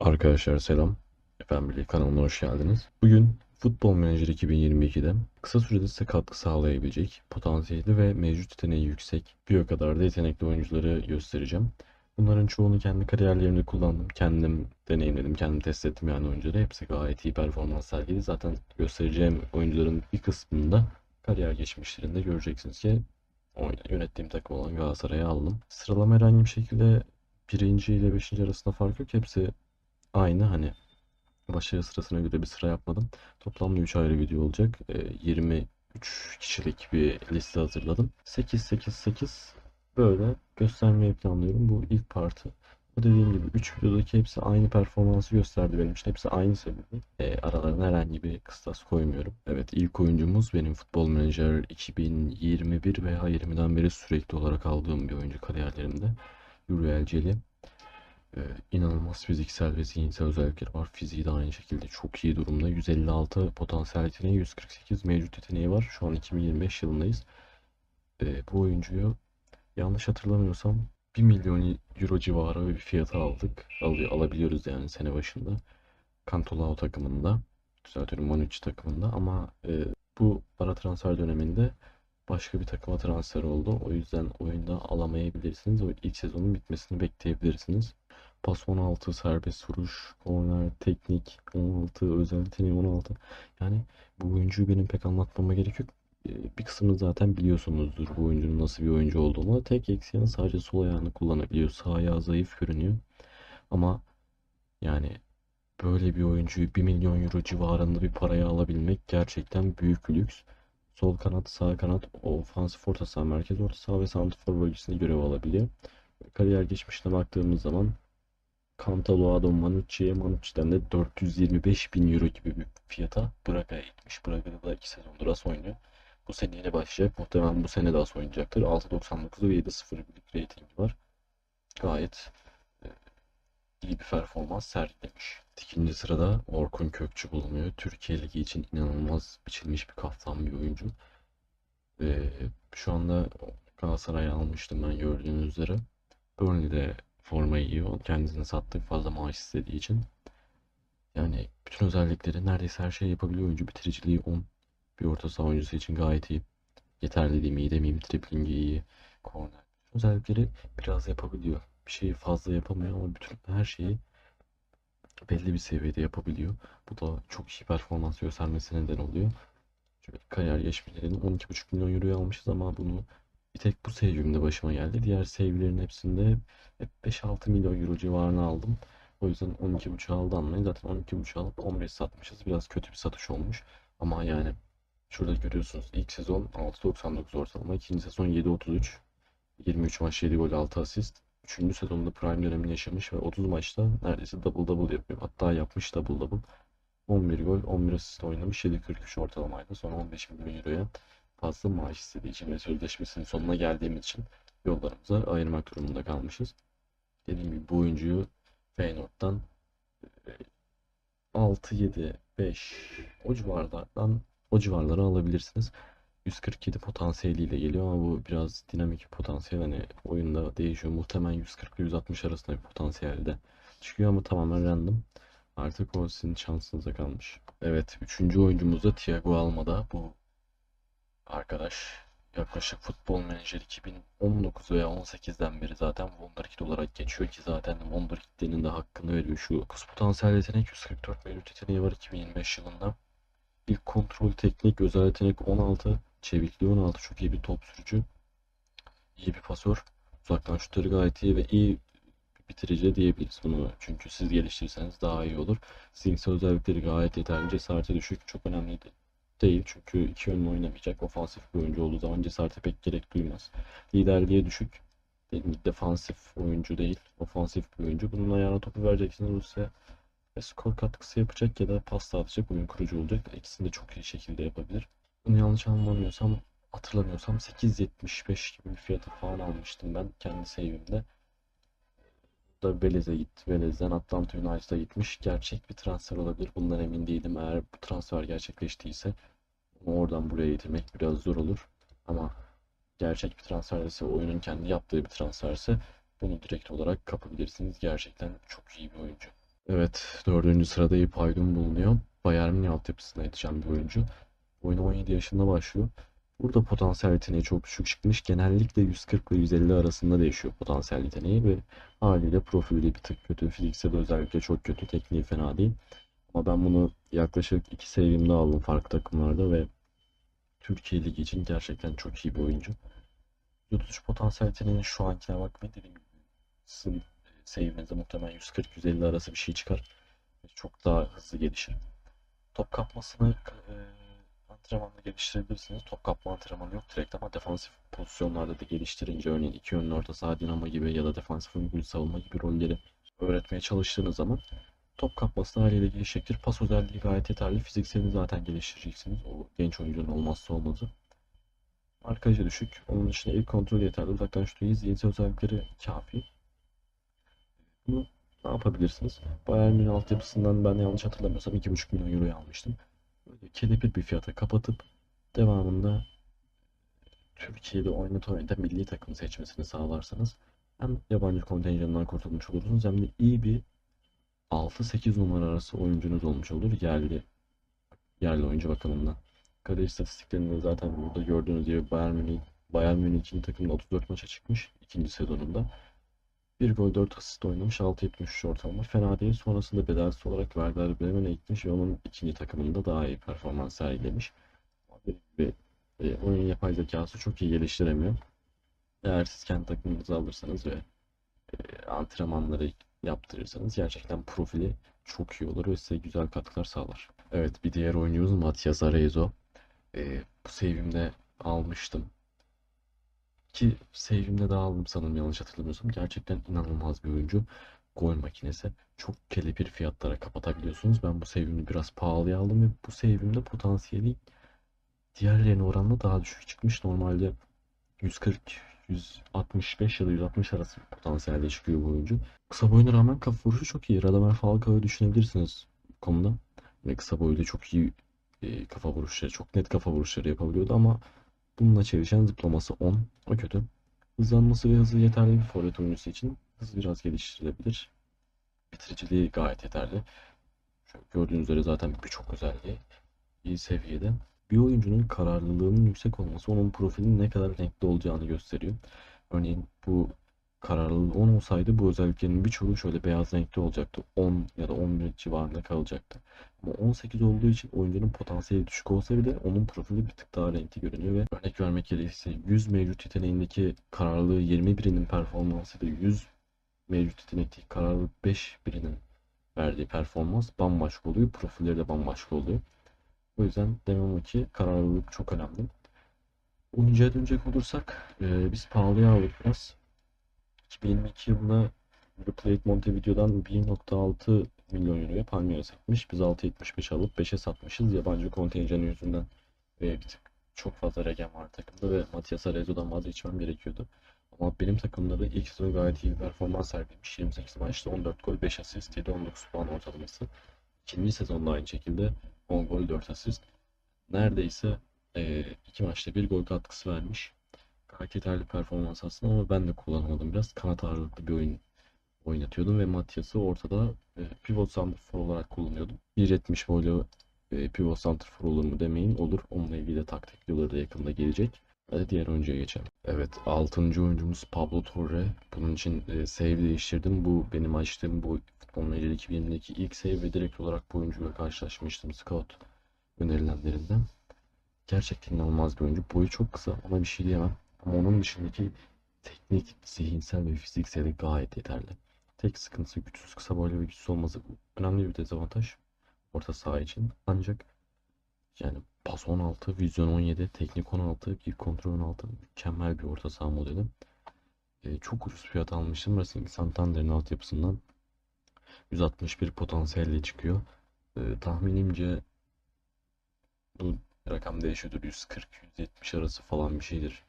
Arkadaşlar selam. Efendim Birliği kanalına hoş geldiniz. Bugün Futbol Manager 2022'de kısa sürede size katkı sağlayabilecek, potansiyeli ve mevcut yeteneği yüksek bir o kadar da yetenekli oyuncuları göstereceğim. Bunların çoğunu kendi kariyerlerimde kullandım. Kendim deneyimledim, kendim test ettim yani oyuncuları. Hepsi gayet iyi performans sergiledi. Zaten göstereceğim oyuncuların bir kısmında kariyer geçmişlerinde göreceksiniz ki yönettiğim takım olan Galatasaray'ı aldım. Sıralama herhangi bir şekilde birinci ile beşinci arasında fark yok. Hepsi aynı hani başarı sırasına göre bir sıra yapmadım. Toplamda 3 ayrı video olacak. Ee, 23 kişilik bir liste hazırladım. 8 8 8 böyle göstermeyi planlıyorum. Bu ilk partı. Bu dediğim gibi 3 videodaki hepsi aynı performansı gösterdi benim için. Hepsi aynı seviyede. Ee, aralarına herhangi bir kıstas koymuyorum. Evet ilk oyuncumuz benim Futbol Manager 2021 veya 20'den beri sürekli olarak aldığım bir oyuncu kariyerlerimde. Uriel Celi. Ee, inanılmaz fiziksel ve zihinsel özellikleri var. Fiziği de aynı şekilde çok iyi durumda. 156 potansiyel yeteneği, 148 mevcut yeteneği var. Şu an 2025 yılındayız. Ee, bu oyuncuyu yanlış hatırlamıyorsam 1 milyon euro civarı bir fiyata aldık. Alıyor, alabiliyoruz yani sene başında. Cantolao takımında. Düzeltiyorum Manucci takımında ama e, bu ara transfer döneminde başka bir takıma transfer oldu. O yüzden oyunda alamayabilirsiniz. O ilk sezonun bitmesini bekleyebilirsiniz. Pas 16, serbest vuruş, korner, teknik 16, özel yeteneği 16. Yani bu oyuncuyu benim pek anlatmama gerek yok. Ee, Bir kısmını zaten biliyorsunuzdur bu oyuncunun nasıl bir oyuncu olduğunu. Tek eksiği sadece sol ayağını kullanabiliyor. Sağ ayağı zayıf görünüyor. Ama yani böyle bir oyuncuyu 1 milyon euro civarında bir paraya alabilmek gerçekten büyük lüks. Sol kanat, sağ kanat, ofansif orta saha, merkez orta saha ve santrfor bölgesinde görev alabiliyor. Kariyer geçmişine baktığımız zaman Cantaloado Manucci'ye Manucci'den de 425 bin euro gibi bir fiyata Braga'ya gitmiş. Braga'da da 2 sezondur as oynuyor. Bu sene yine başlayacak. Muhtemelen bu sene de as oynayacaktır. 6.99 ve 7.01'lik ratingi var. Gayet e, iyi bir performans sergilemiş. İkinci sırada Orkun Kökçü bulunuyor. Türkiye Ligi için inanılmaz biçilmiş bir kaftan bir oyuncu. Ve şu anda Galatasaray'a almıştım ben gördüğünüz üzere. Burnley'de formayı giyiyor. Kendisini sattık fazla maaş istediği için. Yani bütün özellikleri neredeyse her şeyi yapabiliyor oyuncu. Bitiriciliği 10. Bir orta saha oyuncusu için gayet iyi. Yeter dediğim iyi demeyeyim. Driblingi iyi. Korner. Özellikleri biraz yapabiliyor. Bir şeyi fazla yapamıyor ama bütün her şeyi belli bir seviyede yapabiliyor. Bu da çok iyi performans göstermesine neden oluyor. Şöyle kariyer geçmişlerini 12,5 milyon euroya almışız ama bunu bir tek bu save'imde başıma geldi. Diğer save'lerin hepsinde hep 5-6 milyon euro civarına aldım. O yüzden 12.5 aldı anlayın. Zaten 12.5 alıp 15 satmışız. Biraz kötü bir satış olmuş. Ama yani şurada görüyorsunuz ilk sezon 6.99 ortalama. ikinci sezon 7.33. 23 maç 7 gol 6 asist. Üçüncü sezonda prime dönemini yaşamış ve 30 maçta neredeyse double double yapıyor. Hatta yapmış double double. 11 gol 11 asist oynamış 7.43 ortalamayla. Sonra 15 milyon euroya fazla maaş istediği için sözleşmesinin sonuna geldiğimiz için yollarımıza ayırmak durumunda kalmışız. Dediğim gibi bu oyuncuyu Feyenoord'dan e, 6, 7, 5 o civarlardan o civarlara alabilirsiniz. 147 potansiyeliyle geliyor ama bu biraz dinamik bir potansiyel. Hani oyunda değişiyor. Muhtemelen 140 ile 160 arasında bir potansiyelde çıkıyor ama tamamen random. Artık o sizin şansınıza kalmış. Evet, üçüncü oyuncumuz da Thiago Almada. Bu arkadaş yaklaşık Futbol Manager 2019 veya 18'den beri zaten Wonderkid olarak geçiyor ki zaten Wonderkid'lerin de hakkını veriyor. Şu 9 potansiyel yetenek 144 mevcut yeteneği var 2025 yılında. İlk kontrol teknik, özel yetenek 16, çevikliği 16 çok iyi bir top sürücü. İyi bir pasör. Uzaktan şutları gayet iyi ve iyi bir bitirici diyebiliriz bunu. Çünkü siz geliştirirseniz daha iyi olur. Zihinsel özellikleri gayet yeterli. Cesareti düşük. Çok önemli değil. Çünkü iki yönlü oynamayacak. Ofansif bir oyuncu olduğu zaman cesarete pek gerek duymaz. Liderliğe düşük. Defansif oyuncu değil. Ofansif bir oyuncu. Bunun ayağına topu vereceksiniz. Rusya ve skor katkısı yapacak ya da pas dağıtacak oyun kurucu olacak. İkisini de çok iyi şekilde yapabilir. Bunu yanlış anlamıyorsam hatırlamıyorsam 8.75 gibi bir fiyata falan almıştım ben kendi save'imde. Da Velez'e gitti. Velez'den Atlanta United'a gitmiş. Gerçek bir transfer olabilir. Bundan emin değilim. Eğer bu transfer gerçekleştiyse oradan buraya getirmek biraz zor olur. Ama gerçek bir transfer ise oyunun kendi yaptığı bir transferse bunu direkt olarak kapabilirsiniz. Gerçekten çok iyi bir oyuncu. Evet, dördüncü sırada İpaydun bulunuyor. Bayern Münih altyapısına yetişen bir oyuncu. Oyuna 17 yaşında başlıyor. Burada potansiyel yeteneği çok düşük çıkmış. Genellikle 140 ve 150 arasında değişiyor potansiyel yeteneği ve haliyle profili bir tık kötü. Fiziksel özellikle çok kötü. Tekniği fena değil. Ama ben bunu yaklaşık iki seviyemde aldım farklı takımlarda ve Türkiye Ligi için gerçekten çok iyi bir oyuncu. 33 potansiyel yeteneğinin şu ankine bakmayın dediğim gibi save'inizde muhtemelen 140-150 arası bir şey çıkar. Çok daha hızlı gelişir. Top kapmasını e, antrenmanla geliştirebilirsiniz. Top kapma antrenmanı yok direkt ama defansif pozisyonlarda da geliştirince örneğin iki yönlü orta saha dinamo gibi ya da defansif uygulu savunma gibi rolleri öğretmeye çalıştığınız zaman top kapması haliyle gelişecektir. Pas özelliği gayet yeterli. Fizikselini zaten geliştireceksiniz. O genç oyuncunun olmazsa olmazı. Markajı düşük. Onun dışında ilk kontrol yeterli. Uzaktan şutu. Zihinsel özellikleri kafi. Bunu ne yapabilirsiniz? Bayern Münih altyapısından ben yanlış hatırlamıyorsam 2,5 milyon euroya almıştım. Böyle kelepir bir fiyata kapatıp devamında Türkiye'de oynata oynata milli takım seçmesini sağlarsanız hem yabancı kontenjanından kurtulmuş olursunuz hem de iyi bir 6-8 numara arası oyuncunuz olmuş olur yerli yerli oyuncu bakımından. Kale istatistiklerinde zaten burada gördüğünüz gibi Bayern Münih Bayern Münih ikinci takımda 34 maça çıkmış ikinci sezonunda. 1 gol 4 asist oynamış 6.73 ortalama. Fena değil. Sonrasında bedelsiz olarak Werder Bremen'e gitmiş ve onun ikinci takımında daha iyi performans sergilemiş. Gibi e, oyun yapay zekası çok iyi geliştiremiyor. Eğer siz kendi takımınızı alırsanız ve e, antrenmanları yaptırırsanız gerçekten profili çok iyi olur ve size güzel katkılar sağlar. Evet bir diğer oyuncumuz Matias Arezzo. E, bu save'imde almıştım. Ki save'imde de aldım sanırım yanlış hatırlamıyorsam. Gerçekten inanılmaz bir oyuncu. Gol makinesi. Çok kelepir fiyatlara kapatabiliyorsunuz. Ben bu save'imi biraz pahalıya aldım ve bu save'imde potansiyeli diğerlerine oranla daha düşük çıkmış. Normalde 140, 165 ya da 160 arası potansiyelde çıkıyor bu oyuncu. Kısa boyuna rağmen kafa vuruşu çok iyi. Radamel Falcao'yu düşünebilirsiniz bu konuda. Ve kısa boyuyla çok iyi e, kafa vuruşları, çok net kafa vuruşları yapabiliyordu ama bununla çelişen zıplaması 10. O kötü. Hızlanması ve hızı yeterli bir forvet oyuncusu için hız biraz geliştirilebilir. Bitiriciliği gayet yeterli. Şöyle gördüğünüz üzere zaten birçok özelliği iyi seviyede. Bir oyuncunun kararlılığının yüksek olması onun profilinin ne kadar renkli olacağını gösteriyor. Örneğin bu kararlılığı 10 olsaydı bu özelliklerin birçoğu şöyle beyaz renkli olacaktı. 10 ya da 11 civarında kalacaktı. Ama 18 olduğu için oyuncunun potansiyeli düşük olsa bile onun profili bir tık daha renkli görünüyor ve örnek vermek gerekirse 100 mevcut yeteneğindeki kararlılığı 20 birinin performansı ile 100 mevcut yetenekteki kararlılık 5 birinin verdiği performans bambaşka oluyor. Profilleri de bambaşka oluyor. O yüzden demem ki kararlılık çok önemli. Oyuncuya dönecek olursak e, biz pahalıya aldık biraz. 2022 yılında Replay Montevideo'dan 1.6 milyon euroya Palmeiras satmış. Biz 6.75 alıp 5'e satmışız yabancı kontenjanı yüzünden. Ve bir tık çok fazla regen var takımda ve Matias Arezzo'dan vazgeçmem gerekiyordu. Ama benim takımda da ilk sezon gayet iyi bir performans sergilemiş. 28 maçta 14 gol, 5 asist, 7 19 puan ortalaması. İkinci sezonda aynı şekilde 10 gol, 4 asist. Neredeyse e, iki maçta bir gol katkısı vermiş. Gayet yeterli performans aslında ama ben de kullanamadım biraz. Kanat ağırlıklı bir oyun oynatıyordum ve Matias'ı ortada e, pivot santrfor olarak kullanıyordum. 1.70 boylu e, pivot santrfor olur mu demeyin olur. Onunla ilgili de taktik videoları da yakında gelecek. Hadi diğer oyuncuya geçelim. Evet 6. oyuncumuz Pablo Torre. Bunun için e, save değiştirdim. Bu benim açtığım bu Futbol Manager 2020'deki ilk save ve direkt olarak bu oyuncuyla karşılaşmıştım scout önerilenlerinden. Gerçekten inanılmaz bir oyuncu. Boyu çok kısa ona bir şey diyemem. Ama onun dışındaki teknik, zihinsel ve fiziksel gayet yeterli. Tek sıkıntısı güçsüz kısa boylu ve güçsüz olması önemli bir dezavantaj orta saha için. Ancak yani pas 16, vizyon 17, teknik 16, ilk kontrol 16 mükemmel bir orta saha modeli. Ee, çok ucuz fiyat almıştım. Racing Santander'in altyapısından 161 potansiyelle çıkıyor. Ee, tahminimce bu rakam değişiyordur. 140-170 arası falan bir şeydir.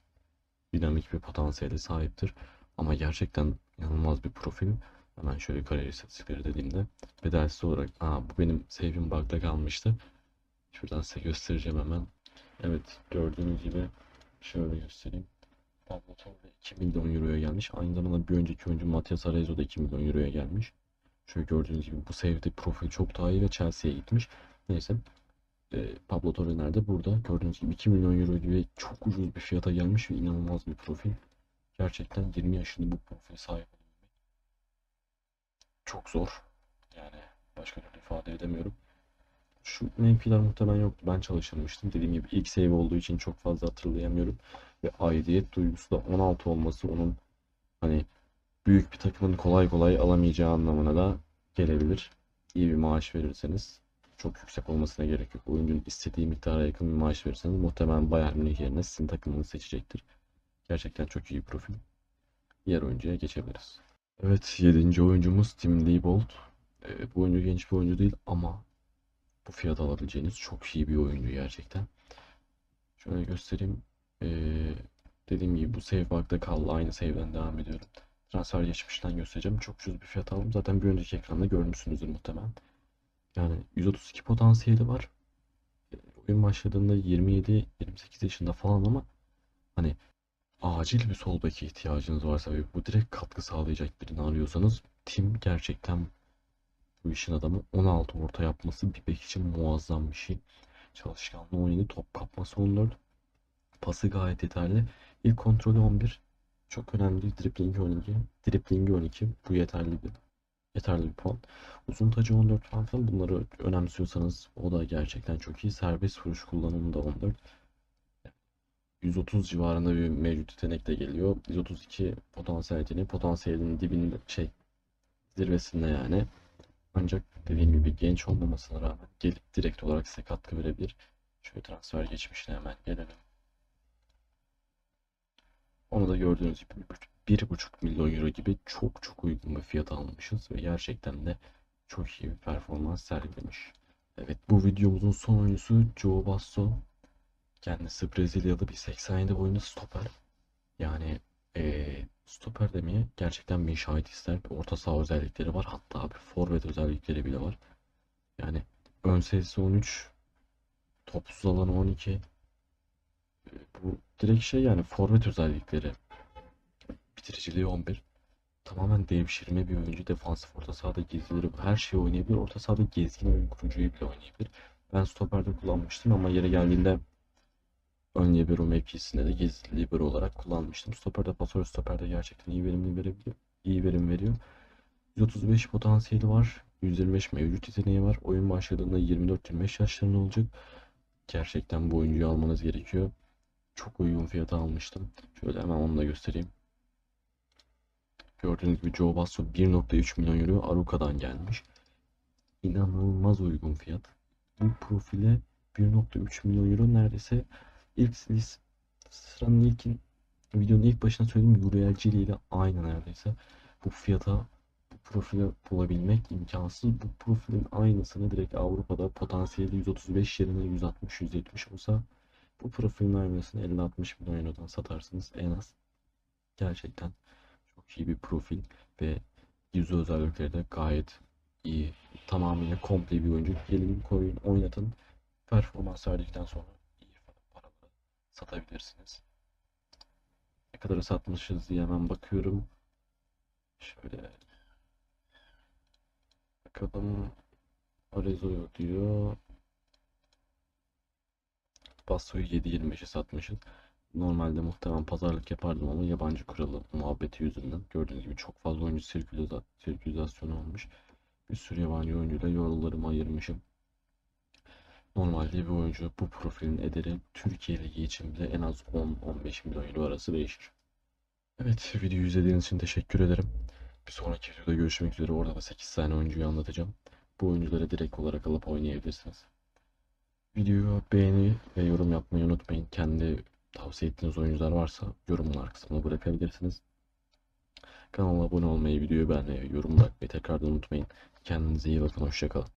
Dinamik bir potansiyele sahiptir. Ama gerçekten inanılmaz bir profil. Hemen şöyle kariyer istatistikleri dediğimde bedelsiz olarak aa bu benim save'im bug'da kalmıştı. Şuradan size göstereceğim hemen. Evet gördüğünüz gibi şöyle göstereyim. Pablo Torre 2 milyon euroya gelmiş. Aynı zamanda bir önceki oyuncu Matias Arezzo da 2 milyon euroya gelmiş. Şöyle gördüğünüz gibi bu sevde profil çok daha iyi ve Chelsea'ye gitmiş. Neyse. E, Pablo Torre nerede? Burada. Gördüğünüz gibi 2 milyon euro gibi çok ucuz bir fiyata gelmiş ve inanılmaz bir profil. Gerçekten 20 yaşında bu profil sahip olmak çok zor. Yani başka türlü ifade edemiyorum. Şu mevkiler muhtemelen yoktu. Ben çalışırmıştım. Dediğim gibi ilk save olduğu için çok fazla hatırlayamıyorum. Ve aidiyet duygusu da 16 olması onun hani büyük bir takımın kolay kolay alamayacağı anlamına da gelebilir. İyi bir maaş verirseniz çok yüksek olmasına gerek yok. Oyuncunun istediği miktara yakın bir maaş verirseniz muhtemelen Bayern Münih yerine sizin takımınızı seçecektir. Gerçekten çok iyi bir profil. Diğer oyuncuya geçebiliriz. Evet 7. oyuncumuz Tim Diebold. Ee, bu oyuncu genç bir oyuncu değil ama bu fiyata alabileceğiniz çok iyi bir oyuncu gerçekten. Şöyle göstereyim. Ee, dediğim gibi bu save bug'da kaldı. Aynı save'den devam ediyorum. Transfer geçmişten göstereceğim. Çok ucuz bir fiyat aldım. Zaten bir önceki ekranda görmüşsünüzdür muhtemelen. Yani 132 potansiyeli var. Ee, Oyun başladığında 27-28 yaşında falan ama hani acil bir sol beke ihtiyacınız varsa ve bu direkt katkı sağlayacak birini arıyorsanız Tim gerçekten bu işin adamı 16 orta yapması bir bek için muazzam bir şey. Çalışkanlığı 17, top kapması 14. Pası gayet yeterli. İlk kontrolü 11. Çok önemli değil. Driblingi 12. Driblingi 12. Bu yeterli bir yeterli bir puan. Uzun tacı 14 falan filan bunları önemsiyorsanız o da gerçekten çok iyi. Serbest vuruş kullanımı da 14. 130 civarında bir mevcut yetenek de geliyor. 132 potansiyel yeteneği. Potansiyelin dibinde şey zirvesinde yani. Ancak dediğim gibi genç olmamasına rağmen gelip direkt olarak size katkı verebilir. Şöyle transfer geçmişine hemen gelelim. Onu da gördüğünüz gibi 1,5 milyon euro gibi çok çok uygun bir fiyat almışız ve gerçekten de çok iyi bir performans sergilemiş. Evet bu videomuzun son oyuncusu Joe Basso. Kendisi Brezilyalı bir 87 boyunda stoper. Yani eee stoper demeye gerçekten bir şahit ister. Bir orta saha özellikleri var. Hatta bir forvet özellikleri bile var. Yani ön sesi 13, topsuz alanı 12. E, Bu direkt şey yani forvet özellikleri. Bitiriciliği 11. Tamamen devşirme bir oyuncu. Defansif orta sahada gezileri her şeyi oynayabilir. Orta sahada gezgin oyun kurucuyu bile oynayabilir. Ben stoperde kullanmıştım ama yere geldiğinde ön libero mevkisinde de gizli libero olarak kullanmıştım. Stoperde pasör stoperde gerçekten iyi verimli verebiliyor. iyi verim veriyor. 135 potansiyeli var. 125 mevcut yeteneği var. Oyun başladığında 24-25 yaşlarında olacak. Gerçekten bu oyuncuyu almanız gerekiyor. Çok uygun fiyata almıştım. Şöyle hemen onu da göstereyim. Gördüğünüz gibi Joe Basso 1.3 milyon euro Aruka'dan gelmiş. İnanılmaz uygun fiyat. Bu profile 1.3 milyon euro neredeyse ilk sıranın ilkin videonun ilk başına söylediğim Uriel ile aynı neredeyse. Bu fiyata bu profili bulabilmek imkansız. Bu profilin aynısını direkt Avrupa'da potansiyeli 135 yerine 160-170 olsa bu profilin aynısını 50-60 milyon eurodan satarsınız en az. Gerçekten iyi bir profil ve yüzü özellikleri de gayet iyi. Tamamıyla komple bir oyuncu. Gelin koyun oynatın. Performans verdikten sonra iyi paralara satabilirsiniz. Ne kadar satmışız diye hemen bakıyorum. Şöyle bakalım. Arezzo diyor. Basso'yu 7.25'e satmışız. Normalde muhtemelen pazarlık yapardım ama yabancı kuralı muhabbeti yüzünden gördüğünüz gibi çok fazla oyuncu sirküliza sirkülizasyonu olmuş. Bir sürü yabancı oyuncuyla yollarımı ayırmışım. Normalde bir oyuncu bu profilin ederi Türkiye Ligi için bile en az 10-15 milyon euro arası değişir. Evet videoyu izlediğiniz için teşekkür ederim. Bir sonraki videoda görüşmek üzere. Orada da 8 tane oyuncuyu anlatacağım. Bu oyuncuları direkt olarak alıp oynayabilirsiniz. Videoyu beğeni ve yorum yapmayı unutmayın. Kendi tavsiye ettiğiniz oyuncular varsa yorumlar kısmına bırakabilirsiniz. Kanala abone olmayı, videoyu beğenmeyi, yorum bırakmayı tekrardan unutmayın. Kendinize iyi bakın, hoşçakalın.